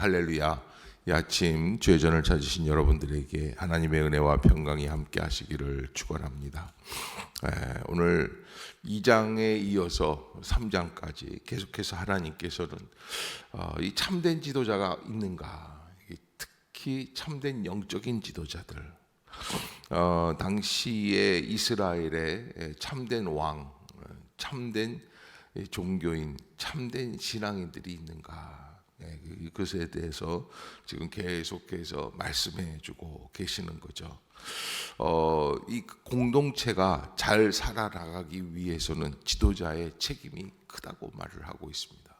할렐루야. 이 아침 죄전을 찾으신 여러분들에게 하나님의 은혜와 평강이 함께 하시기를 축원합니다. 에, 오늘 2장에 이어서 3장까지 계속해서 하나님께서는 어, 이 참된 지도자가 있는가? 이 특히 참된 영적인 지도자들. 어, 당시에 이스라엘의 참된 왕, 어, 참된 종교인, 참된 신앙인들이 있는가? 네, 그- 그것에 대해서 지금 계속해서 말씀해주고 계시는 거죠. 어, 이 공동체가 잘 살아나가기 위해서는 지도자의 책임이 크다고 말을 하고 있습니다.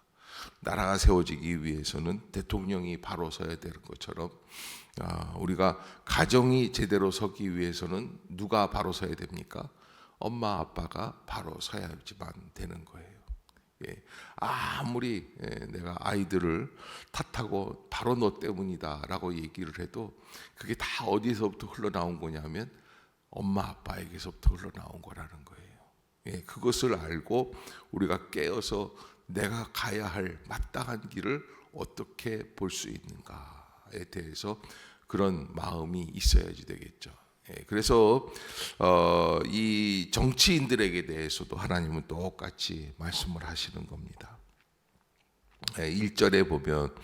나라가 세워지기 위해서는 대통령이 바로 서야 되는 것처럼 아, 우리가 가정이 제대로 서기 위해서는 누가 바로 서야 됩니까? 엄마 아빠가 바로 서야지만 되는 거예요. 예, 아무리 예, 내가 아이들을 탓하고 바로 너 때문이다라고 얘기를 해도 그게 다 어디서부터 흘러나온 거냐면 엄마 아빠에게서부터 흘러나온 거라는 거예요. 예, 그것을 알고 우리가 깨어서 내가 가야 할 마땅한 길을 어떻게 볼 수 있는가에 대해서 그런 마음이 있어야지 되겠죠. 예, 그래서 어, 이 정치인들에게 대해서도 하나님은 똑같이 말씀을 하시는 겁니다. 예, 1절에 보면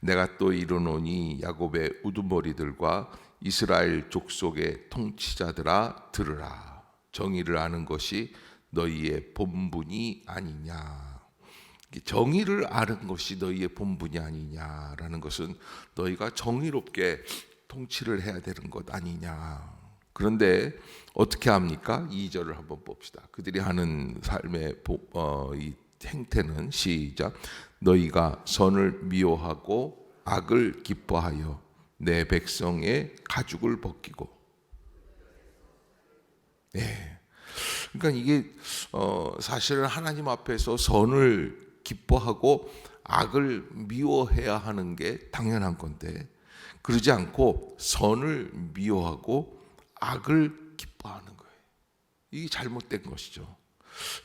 내가 또 이르노니 야곱의 우두머리들과 이스라엘 족속의 통치자들아 들으라. 정의를 아는 것이 너희의 본분이 아니냐. 정의를 아는 것이 너희의 본분이 아니냐라는 것은 너희가 정의롭게 통치를 해야 되는 것 아니냐 그런데 어떻게 합니까? 2절을 한번 봅시다. 그들이 하는 삶의 보- 어, 이 행태는 시작 너희가 선을 미워하고 악을 기뻐하여 내 백성의 가죽을 벗기고 네. 그러니까 이게 어, 사실은 하나님 앞에서 선을 기뻐하고 악을 미워해야 하는 게 당연한 건데 그러지 않고 선을 미워하고 악을 기뻐하는 거예요. 이게 잘못된 것이죠.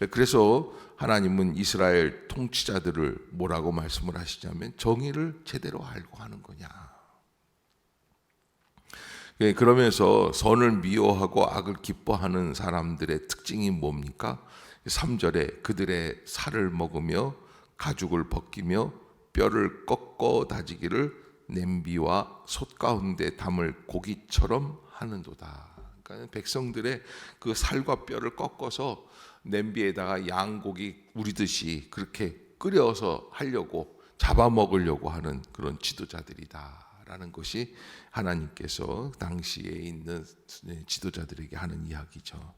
그래서 하나님은 이스라엘 통치자들을 뭐라고 말씀을 하시냐면 정의를 제대로 알고 하는 거냐. 예, 그러면서 선을 미워하고 악을 기뻐하는 사람들의 특징이 뭡니까? 3절에 그들의 살을 먹으며 가죽을 벗기며 뼈를 꺾어 다지기를 냄비와 솥 가운데 담을 고기처럼 하는도다. 그러니까 백성들의 그 살과 뼈를 꺾어서 냄비에다가 양고기 우리듯이 그렇게 끓여서 하려고 잡아먹으려고 하는 그런 지도자들이다라는 것이 하나님께서 당시에 있는 지도자들에게 하는 이야기죠.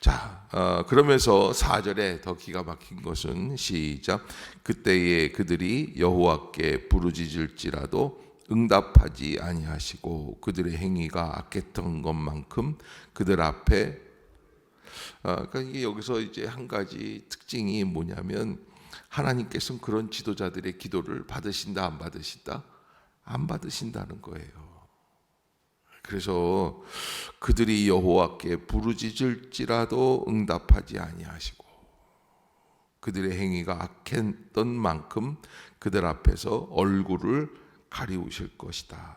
자, 어, 그러면서 4절에 더 기가 막힌 것은 시작. 그때에 그들이 여호와께 부르짖을지라도 응답하지 아니하시고 그들의 행위가 악했던 것만큼 그들 앞에 어, 그러니까 이게 여기서 이제 한 가지 특징이 뭐냐면 하나님께서는 그런 지도자들의 기도를 받으신다 안 받으신다 안 받으신다는 거예요. 그래서 그들이 여호와께 부르짖을지라도 응답하지 아니하시고 그들의 행위가 악했던 만큼 그들 앞에서 얼굴을 가리우실 것이다.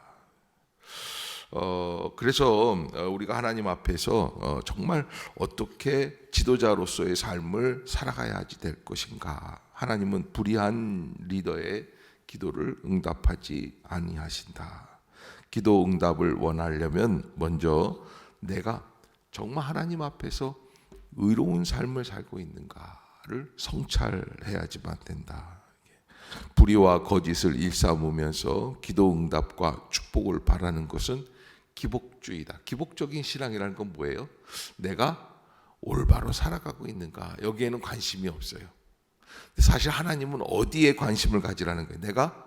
어, 그래서 우리가 하나님 앞에서 어, 정말 어떻게 지도자로서의 삶을 살아가야지 될 것인가? 하나님은 불의한 리더의 기도를 응답하지 아니하신다. 기도 응답을 원하려면 먼저 내가 정말 하나님 앞에서 의로운 삶을 살고 있는가를 성찰해야지만 된다. 불의와 거짓을 일삼으면서 기도 응답과 축복을 바라는 것은 기복주의다. 기복적인 신앙이라는 건 뭐예요? 내가 올바로 살아가고 있는가? 여기에는 관심이 없어요. 사실 하나님은 어디에 관심을 가지라는 거예요? 내가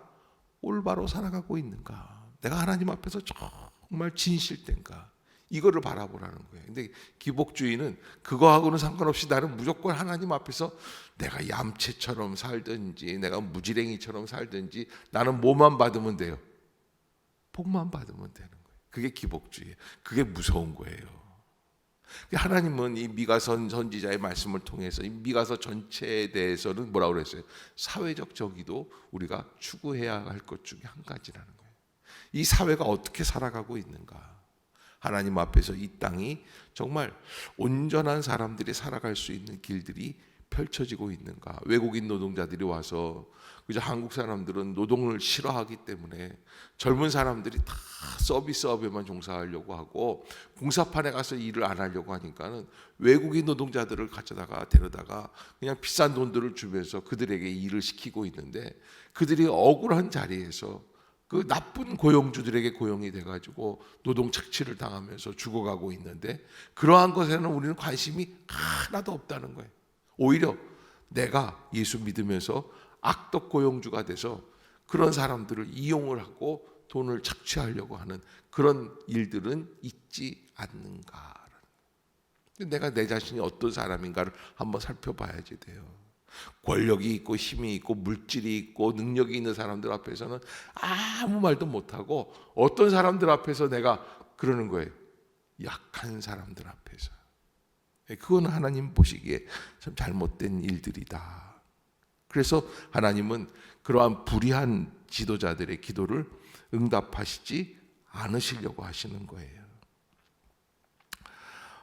올바로 살아가고 있는가? 내가 하나님 앞에서 정말 진실된가? 이거를 바라보라는 거예요. 근데 기복주의는 그거하고는 상관없이 나는 무조건 하나님 앞에서 내가 얌체처럼 살든지 내가 무지랭이처럼 살든지 나는 뭐만 받으면 돼요. 복만 받으면 되는 거예요. 그게 기복주의예요. 그게 무서운 거예요. 하나님은 이 미가선 선지자의 말씀을 통해서 이 미가서 전체에 대해서는 뭐라고 그랬어요? 사회적 정의도 우리가 추구해야 할 것 중에 한 가지라는 거예요. 이 사회가 어떻게 살아가고 있는가? 하나님 앞에서 이 땅이 정말 온전한 사람들이 살아갈 수 있는 길들이 펼쳐지고 있는가? 외국인 노동자들이 와서 그저 한국 사람들은 노동을 싫어하기 때문에 젊은 사람들이 다 서비스업에만 종사하려고 하고 공사판에 가서 일을 안 하려고 하니까는 외국인 노동자들을 가져다가 데려다가 그냥 비싼 돈들을 주면서 그들에게 일을 시키고 있는데 그들이 억울한 자리에서 그 나쁜 고용주들에게 고용이 돼가지고 노동 착취를 당하면서 죽어가고 있는데 그러한 것에는 우리는 관심이 하나도 없다는 거예요. 오히려 내가 예수 믿으면서 악덕 고용주가 돼서 그런 사람들을 이용을 하고 돈을 착취하려고 하는 그런 일들은 있지 않는가. 내가 내 자신이 어떤 사람인가를 한번 살펴봐야지 돼요. 권력이 있고 힘이 있고 물질이 있고 능력이 있는 사람들 앞에서는 아무 말도 못하고 어떤 사람들 앞에서 내가 그러는 거예요. 약한 사람들 앞에서. 그건 하나님 보시기에 참 잘못된 일들이다. 그래서 하나님은 그러한 불의한 지도자들의 기도를 응답하시지 않으시려고 하시는 거예요.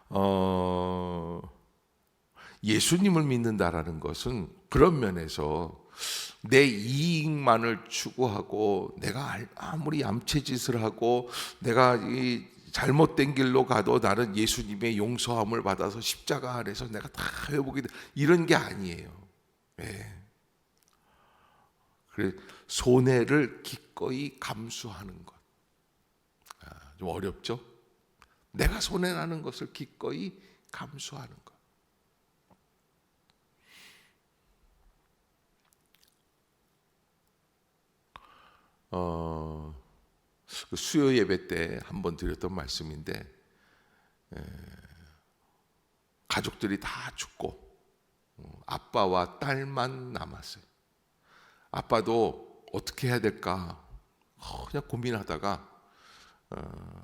어, 예수님을 믿는다라는 것은 그런 면에서 내 이익만을 추구하고 내가 아무리 얌체짓을 하고 내가 이 잘못된 길로 가도 나는 예수님의 용서함을 받아서 십자가 아래서 내가 다 회복이 돼 이런 게 아니에요. 네. 그래 손해를 기꺼이 감수하는 것. 아, 좀 어렵죠? 내가 손해 나는 것을 기꺼이 감수하는 것. 어, 그 수요 예배 때 한 번 드렸던 말씀인데 에, 가족들이 다 죽고 어, 아빠와 딸만 남았어요. 아빠도 어떻게 해야 될까 어, 그냥 고민하다가 어,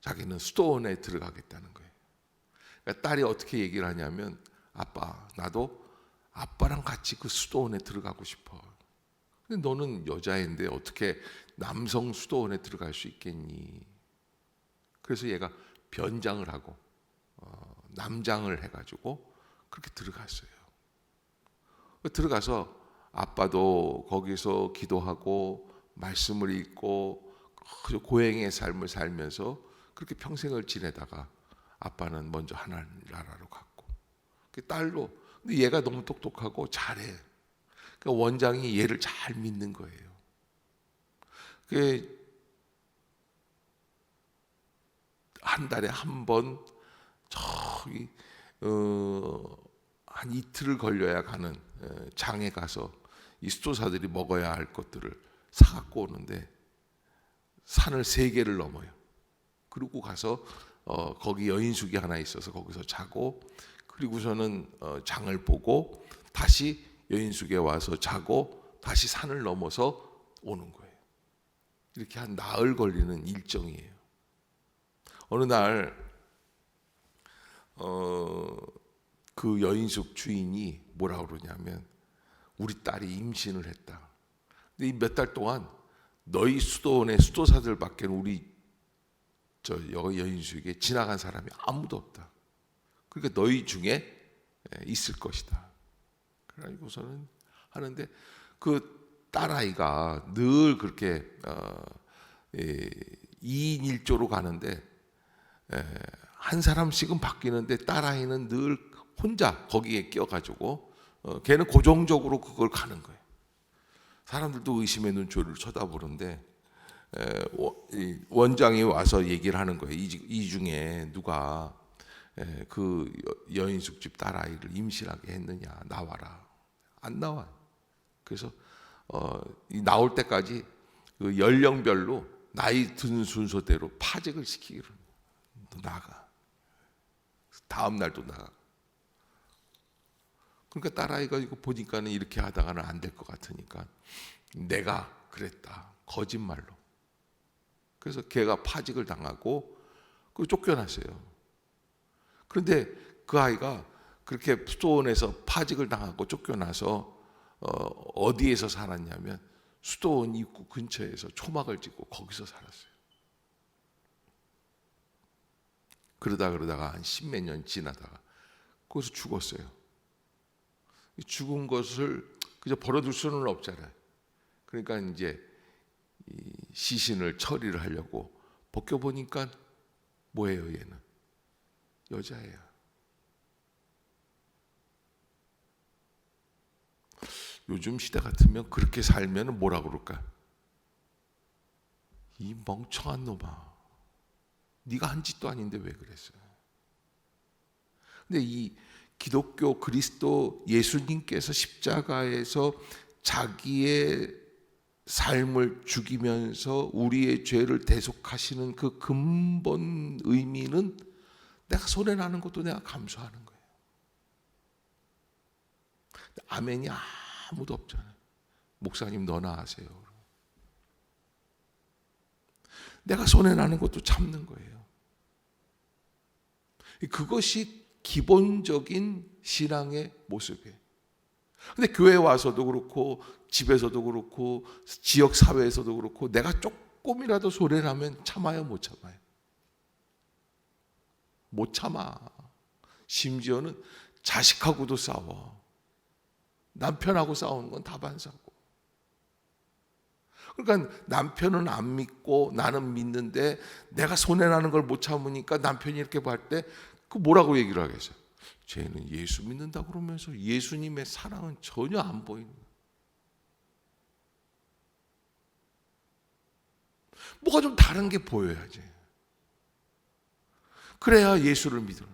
자기는 수도원에 들어가겠다는 거예요. 그러니까 딸이 어떻게 얘기를 하냐면 아빠 나도 아빠랑 같이 그 수도원에 들어가고 싶어. 근데 너는 여자인데 어떻게 남성 수도원에 들어갈 수 있겠니? 그래서 얘가 변장을 하고 어, 남장을 해가지고 그렇게 들어갔어요. 들어가서 아빠도 거기서 기도하고 말씀을 읽고 고행의 삶을 살면서 그렇게 평생을 지내다가 아빠는 먼저 하나님 나라로 갔고 그 딸도 근데 얘가 너무 똑똑하고 잘해. 그러니까 원장이 얘를 잘 믿는 거예요. 한 달에 한 번 저기 어, 한 이틀을 걸려야 가는 장에 가서 이 수도사들이 먹어야 할 것들을 사갖고 오는데 산을 세 개를 넘어요. 그리고 가서 어, 거기 여인숙이 하나 있어서 거기서 자고 그리고서는 어, 장을 보고 다시 여인숙에 와서 자고 다시 산을 넘어서 오는 거예요. 이렇게 한 나흘 걸리는 일정이에요. 어느 날, 어, 그 여인숙 주인이 뭐라 그러냐면, 우리 딸이 임신을 했다. 근데 몇달 동안 너희 수도원의 수도사들 밖에 우리 저 여인숙에게 지나간 사람이 아무도 없다. 그러니까 너희 중에 있을 것이다. 그래가지고서는 하는데 그 딸아이가 늘 그렇게 어, 예, 2인 1조로 가는데 예, 한 사람씩은 바뀌는데 딸아이는 늘 혼자 거기에 끼어가지고 어, 걔는 고정적으로 그걸 가는 거예요. 사람들도 의심의 눈초리를 쳐다보는데 에, 원장이 와서 얘기를 하는 거예요. 이, 이 중에 누가 에, 그 여인숙 집 딸아이를 임신하게 했느냐 나와라. 안 나와. 그래서 어, 나올 때까지 그 연령별로 나이 든 순서대로 파직을 시키기로 또 나가. 다음 날도 나가. 그러니까 딸아이가 이거 보니까는 이렇게 하다가는 안 될 것 같으니까 내가 그랬다. 거짓말로. 그래서 걔가 파직을 당하고 그 쫓겨났어요. 그런데 그 아이가 그렇게 수도원에서 파직을 당하고 쫓겨나서 어, 어디에서 살았냐면 수도원 입구 근처에서 초막을 짓고 거기서 살았어요. 그러다 그러다가 한 십몇 년 지나다가 거기서 죽었어요. 이 죽은 것을 그저 벌어둘 수는 없잖아요. 그러니까 이제 이 시신을 처리를 하려고 벗겨 보니까 뭐예요, 얘는 여자예요. 요즘 시대 같으면 그렇게 살면 뭐라 그럴까? 이 멍청한 놈아. 네가 한 짓도 아닌데 왜 그랬어요? 근데 이 기독교 그리스도 예수님께서 십자가에서 자기의 삶을 죽이면서 우리의 죄를 대속하시는 그 근본 의미는 내가 손해 나는 것도 내가 감수하는 거예요. 아멘이 아무도 없잖아요. 목사님 너나 하세요. 내가 손해 나는 것도 참는 거예요. 그것이 기본적인 신앙의 모습이에요. 근데 교회 와서도 그렇고 집에서도 그렇고 지역 사회에서도 그렇고 내가 조금이라도 소리나면 참아요, 못 참아요? 못 참아. 심지어는 자식하고도 싸워. 남편하고 싸우는 건 다반사고. 그러니까 남편은 안 믿고 나는 믿는데 내가 손해나는 걸 못 참으니까 남편이 이렇게 볼 때 그 뭐라고 얘기를 하겠어요? 쟤는 예수 믿는다 그러면서 예수님의 사랑은 전혀 안 보이는. 뭐가 좀 다른 게 보여야지. 그래야 예수를 믿어.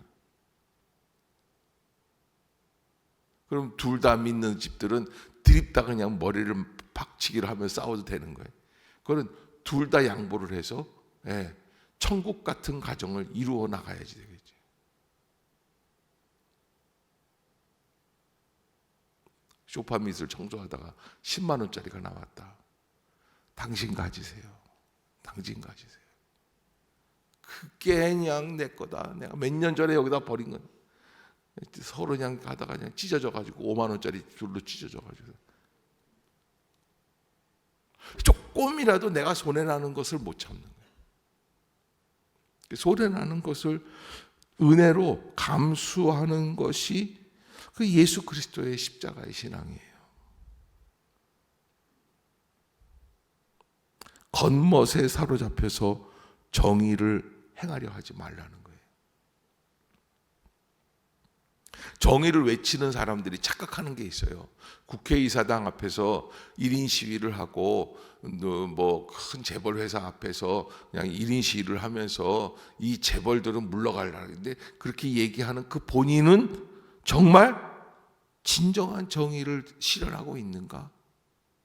그럼 둘 다 믿는 집들은 드립다 그냥 머리를 박치기를 하며 싸워도 되는 거예요. 그건 둘 다 양보를 해서 예, 천국 같은 가정을 이루어 나가야지 되겠지. 쇼파 밑을 청소하다가 10만 원짜리가 나왔다. 당신 가지세요. 당신 가지세요. 그게 그냥 내 거다. 내가 몇 년 전에 여기다 버린 건. 서로 그냥 가다가 그냥 찢어져 가지고 5만 원짜리 줄로 찢어져 가지고 조금이라도 내가 손해 나는 것을 못 참는 거예요. 손해 나는 것을 은혜로 감수하는 것이 그 예수 그리스도의 십자가의 신앙이에요. 겉멋에 사로잡혀서 정의를 행하려 하지 말라는 거예요. 정의를 외치는 사람들이 착각하는 게 있어요. 국회의사당 앞에서 1인 시위를 하고 뭐 큰 재벌 회사 앞에서 그냥 1인 시위를 하면서 이 재벌들은 물러가려는데 그렇게 얘기하는 그 본인은 정말 진정한 정의를 실현하고 있는가?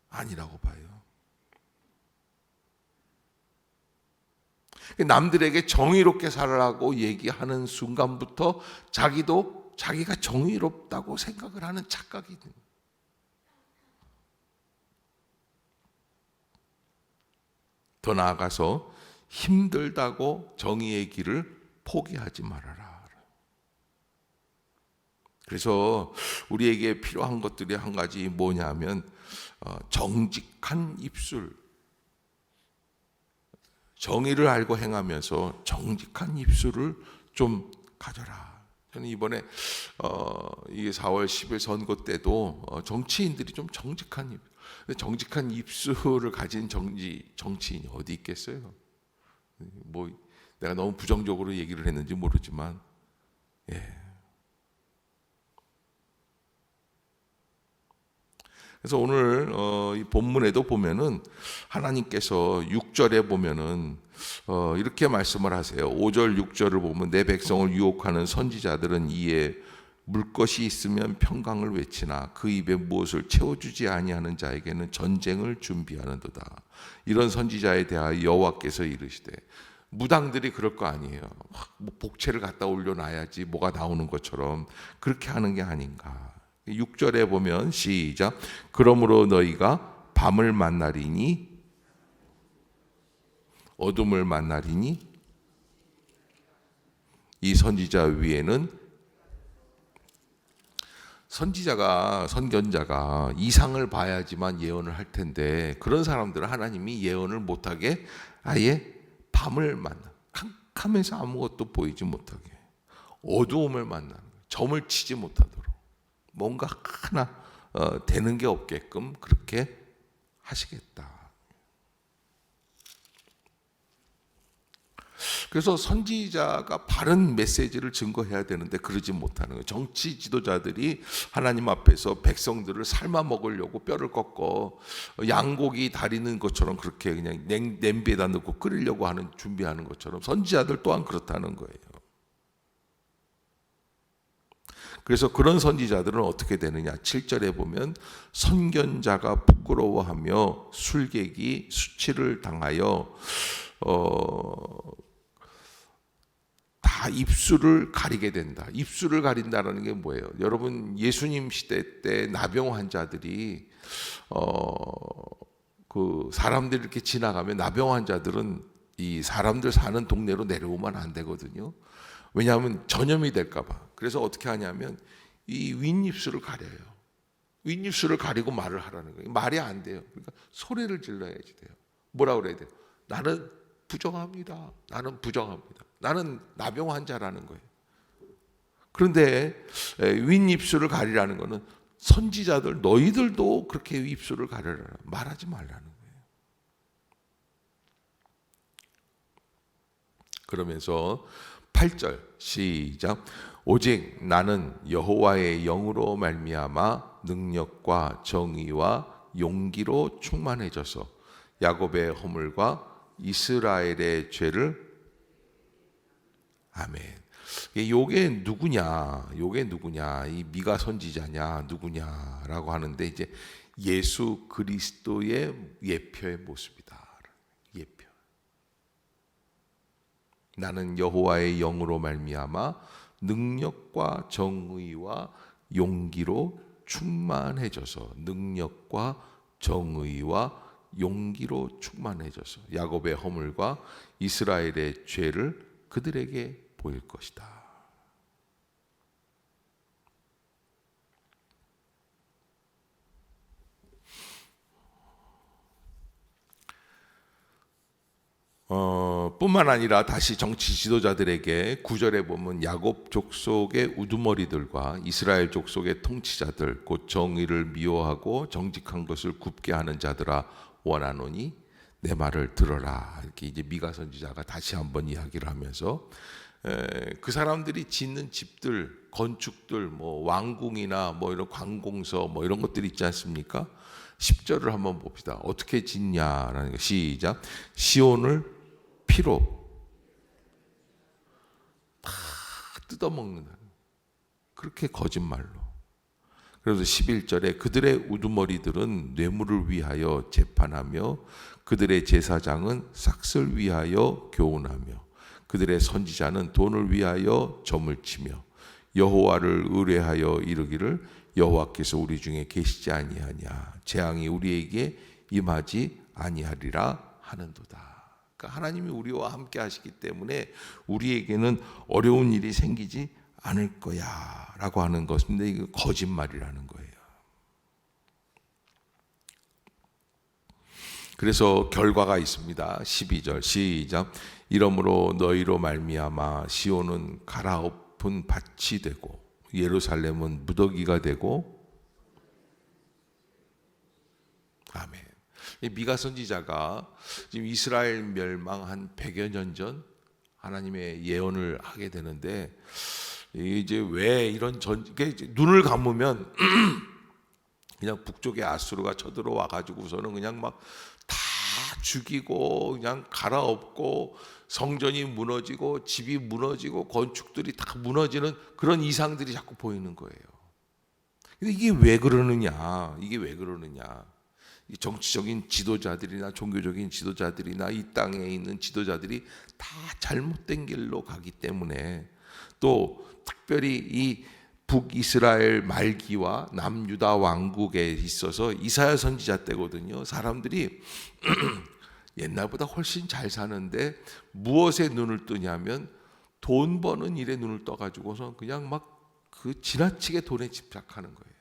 아니라고 봐요. 남들에게 정의롭게 살아라고 얘기하는 순간부터 자기도 자기가 정의롭다고 생각을 하는 착각이 있는. 더 나아가서 힘들다고 정의의 길을 포기하지 말아라. 그래서 우리에게 필요한 것들이 한 가지 뭐냐면 어, 정직한 입술, 정의를 알고 행하면서 정직한 입술을 좀 가져라. 저는 이번에 어, 이게 4월 10일 선거 때도 어, 정치인들이 좀 정직한 입, 정직한 입술을 가진 정치 정치인이 어디 있겠어요? 뭐 내가 너무 부정적으로 얘기를 했는지 모르지만 예. 그래서 오늘 어, 이 본문에도 보면은 하나님께서 6절에 보면은 어, 이렇게 말씀을 하세요. 5절 6절을 보면 내 백성을 유혹하는 선지자들은 이에 물 것이 있으면 평강을 외치나 그 입에 무엇을 채워주지 아니하는 자에게는 전쟁을 준비하는도다. 이런 선지자에 대하여 여호와께서 이르시되 무당들이 그럴 거 아니에요. 뭐 복채를 갖다 올려놔야지 뭐가 나오는 것처럼 그렇게 하는 게 아닌가. 6절에 보면 시작 그러므로 너희가 밤을 만나리니 어둠을 만나리니 이 선지자 위에는 선지자가 선견자가 이상을 봐야지만 예언을 할 텐데 그런 사람들은 하나님이 예언을 못하게 아예 밤을 만나 캄캄해서 아무것도 보이지 못하게 어두움을 거예요. 점을 치지 못하도록 뭔가 하나 어, 되는 게 없게끔 그렇게 하시겠다. 그래서 선지자가 바른 메시지를 증거해야 되는데 그러지 못하는 거예요. 정치 지도자들이 하나님 앞에서 백성들을 삶아 먹으려고 뼈를 꺾어 양고기 다리는 것처럼 그렇게 그냥 냉, 냄비에다 넣고 끓이려고 하는 준비하는 것처럼 선지자들 또한 그렇다는 거예요. 그래서 그런 선지자들은 어떻게 되느냐? 7절에 보면 선견자가 부끄러워하며 술객이 수치를 당하여 어, 다 입술을 가리게 된다. 입술을 가린다라는 게 뭐예요? 여러분 예수님 시대 때 나병 환자들이 어 그 사람들이 이렇게 지나가면 나병 환자들은 이 사람들 사는 동네로 내려오면 안 되거든요. 왜냐하면 전염이 될까봐. 그래서 어떻게 하냐면 이 윗입술을 가려요. 윗입술을 가리고 말을 하라는 거예요. 말이 안 돼요. 그러니까 소리를 질러야지 돼요. 뭐라 그래야 돼요? 나는 부정합니다. 나는 부정합니다. 나는 나병 환자라는 거예요. 그런데 윗입술을 가리라는 거는 선지자들 너희들도 그렇게 입술을 가려라 말하지 말라는 거예요. 그러면서 8절 시작 오직 나는 여호와의 영으로 말미암아 능력과 정의와 용기로 충만해져서 야곱의 허물과 이스라엘의 죄를 아멘. 요게 누구냐? 요게 누구냐? 이 미가 선지자냐? 누구냐라고 하는데 이제 예수 그리스도의 예표의 모습이다. 예표. 나는 여호와의 영으로 말미암아 능력과 정의와 용기로 충만해져서 능력과 정의와 용기로 충만해져서 야곱의 허물과 이스라엘의 죄를 그들에게 보일 것이다. 어, 뿐만 아니라 다시 정치 지도자들에게 구절에 보면 야곱 족속의 우두머리들과 이스라엘 족속의 통치자들 곧 정의를 미워하고 정직한 것을 굽게 하는 자들아 원하노니 내 말을 들어라 이렇게 이제 미가 선지자가 다시 한번 이야기를 하면서 에, 그 사람들이 짓는 집들 건축들 뭐 왕궁이나 뭐 이런 관공서 뭐 이런 것들 있지 않습니까? 10절을 한번 봅시다. 어떻게 짓냐라는 거 시작. 시온을 피로 다 뜯어먹는 그렇게 거짓말로. 그래서 11절에 그들의 우두머리들은 뇌물을 위하여 재판하며 그들의 제사장은 삭슬 위하여 교훈하며 그들의 선지자는 돈을 위하여 점을 치며 여호와를 의뢰하여 이르기를 여호와께서 우리 중에 계시지 아니하냐 재앙이 우리에게 임하지 아니하리라 하는도다. 그러니까 하나님이 우리와 함께 하시기 때문에 우리에게는 어려운 일이 생기지 않을 거야 라고 하는 것인데 이거 거짓말이라는 거예요. 그래서 결과가 있습니다. 12절 시작 이러므로 너희로 말미암아 시온은 갈아엎은 밭이 되고 예루살렘은 무더기가 되고 아멘. 미가 선지자가 지금 이스라엘 멸망 한 100여 년 전 하나님의 예언을 하게 되는데 이제 왜 이런 전 눈을 감으면 그냥 북쪽에 아수르가 쳐들어와 가지고서는 그냥 막 다 죽이고 그냥 갈아엎고 성전이 무너지고 집이 무너지고 건축들이 다 무너지는 그런 이상들이 자꾸 보이는 거예요. 근데 이게 왜 그러느냐? 이게 왜 그러느냐? 정치적인 지도자들이나 종교적인 지도자들이나 이 땅에 있는 지도자들이 다 잘못된 길로 가기 때문에 또 특별히 이 북이스라엘 말기와 남유다 왕국에 있어서 이사야 선지자 때거든요. 사람들이 옛날보다 훨씬 잘 사는데 무엇에 눈을 뜨냐면 돈 버는 일에 눈을 떠가지고서 그냥 막 그 지나치게 돈에 집착하는 거예요.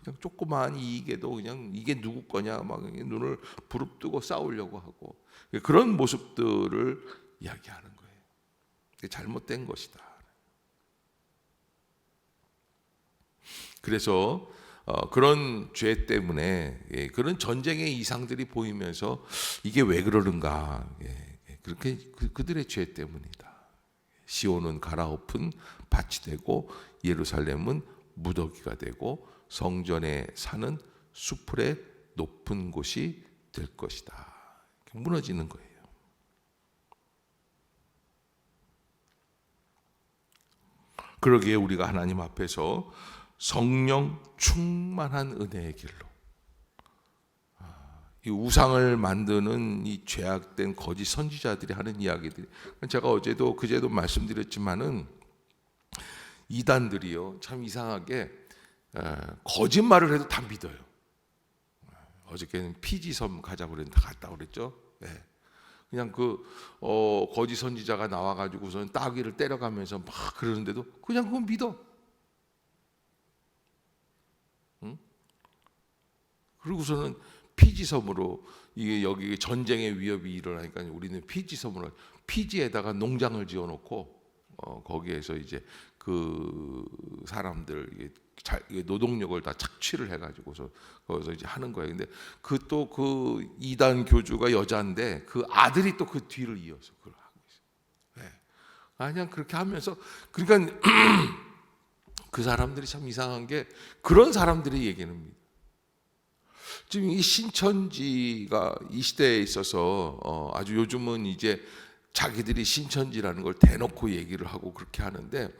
하, 그냥 조그마한 이익에도 그냥 이게 누구 거냐 막 눈을 부릅뜨고 싸우려고 하고 그런 모습들을 이야기하는 거예요. 잘못된 것이다. 그래서 어, 그런 죄 때문에 예, 그런 전쟁의 이상들이 보이면서 이게 왜 그러는가 예, 예, 그렇게 그, 그들의 죄 때문이다. 시온은 갈아엎은 밭이 되고 예루살렘은 무더기가 되고 성전에 사는 수풀의 높은 곳이 될 것이다. 무너지는 거예요. 그러기에 우리가 하나님 앞에서 성령 충만한 은혜의 길로 아, 이 우상을 만드는 이 죄악된 거짓 선지자들이 하는 이야기들이 제가 어제도 그제도 말씀드렸지만은 이단들이요 참 이상하게 에, 거짓말을 해도 다 믿어요. 어저께는 피지섬 가자고 그랬는데 갔다 그랬죠. 예. 그냥 그 어, 거짓 선지자가 나와가지고선 따귀를 때려가면서 막 그러는데도 그냥 그건 믿어. 응? 그리고서는 피지섬으로 이게 여기 전쟁의 위협이 일어나니까 우리는 피지섬으로 피지에다가 농장을 지어놓고 어, 거기에서 이제 그 사람들 노동력을 다 착취를 해가지고서 거기서 이제 하는 거예요. 근데 그 또 그 이단 교주가 여자인데 그 아들이 또 그 뒤를 이어서 그걸 하고 있어요. 네. 그냥 그렇게 하면서 그러니까 그 사람들이 참 이상한 게 그런 사람들의 얘기는 합니다. 지금 이 신천지가 이 시대에 있어서 어, 아주 요즘은 이제 자기들이 신천지라는 걸 대놓고 얘기를 하고 그렇게 하는데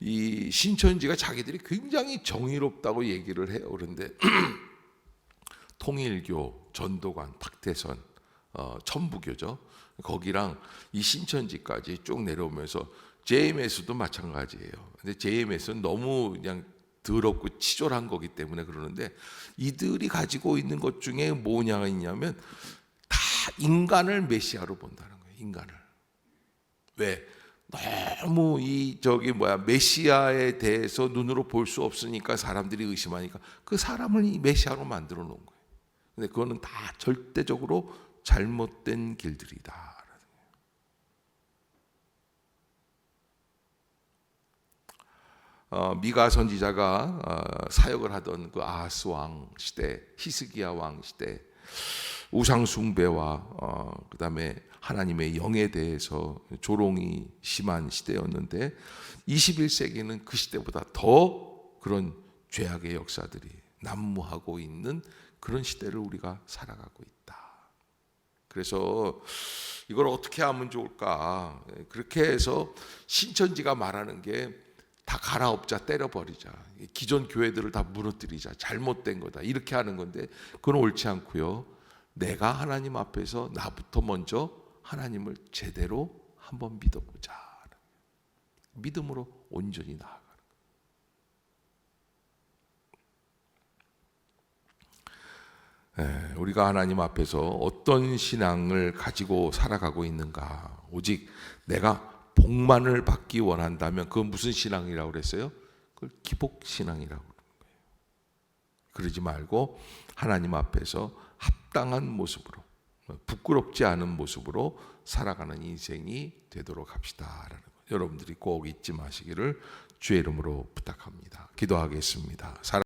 이 신천지가 자기들이 굉장히 정의롭다고 얘기를 해요. 그런데 통일교, 전도관, 박태선, 어, 천부교죠. 거기랑 이 신천지까지 쭉 내려오면서 JMS도 마찬가지예요. 근데 JMS는 너무 그냥 더럽고 치졸한 거기 때문에 그러는데 이들이 가지고 있는 것 중에 뭐냐가 있냐면 다 인간을 메시아로 본다는 거예요. 인간을. 왜? 너무 이 저기 뭐야 메시아에 대해서 눈으로 볼 수 없으니까 사람들이 의심하니까 그 사람을 이 메시아로 만들어 놓은 거예요. 근데 그거는 다 절대적으로 잘못된 길들이다. 어, 미가 선지자가 어, 사역을 하던 그 아하스 왕 시대, 히스기야 왕 시대, 우상 숭배와 어, 그다음에 하나님의 영에 대해서 조롱이 심한 시대였는데 21세기는 그 시대보다 더 그런 죄악의 역사들이 난무하고 있는 그런 시대를 우리가 살아가고 있다. 그래서 이걸 어떻게 하면 좋을까? 그렇게 해서 신천지가 말하는 게 다 갈아엎자 때려버리자 기존 교회들을 다 무너뜨리자 잘못된 거다 이렇게 하는 건데 그건 옳지 않고요 내가 하나님 앞에서 나부터 먼저 하나님을 제대로 한번 믿어보자 믿음으로 온전히 나아가는 예, 우리가 하나님 앞에서 어떤 신앙을 가지고 살아가고 있는가 오직 내가 복만을 받기 원한다면 그건 무슨 신앙이라고 그랬어요? 그걸 기복 신앙이라고 그러는 거예요. 그러지 말고 하나님 앞에서 합당한 모습으로 부끄럽지 않은 모습으로 살아가는 인생이 되도록 합시다라는 거. 여러분들이 꼭 잊지 마시기를 주의 이름으로 부탁합니다. 기도하겠습니다.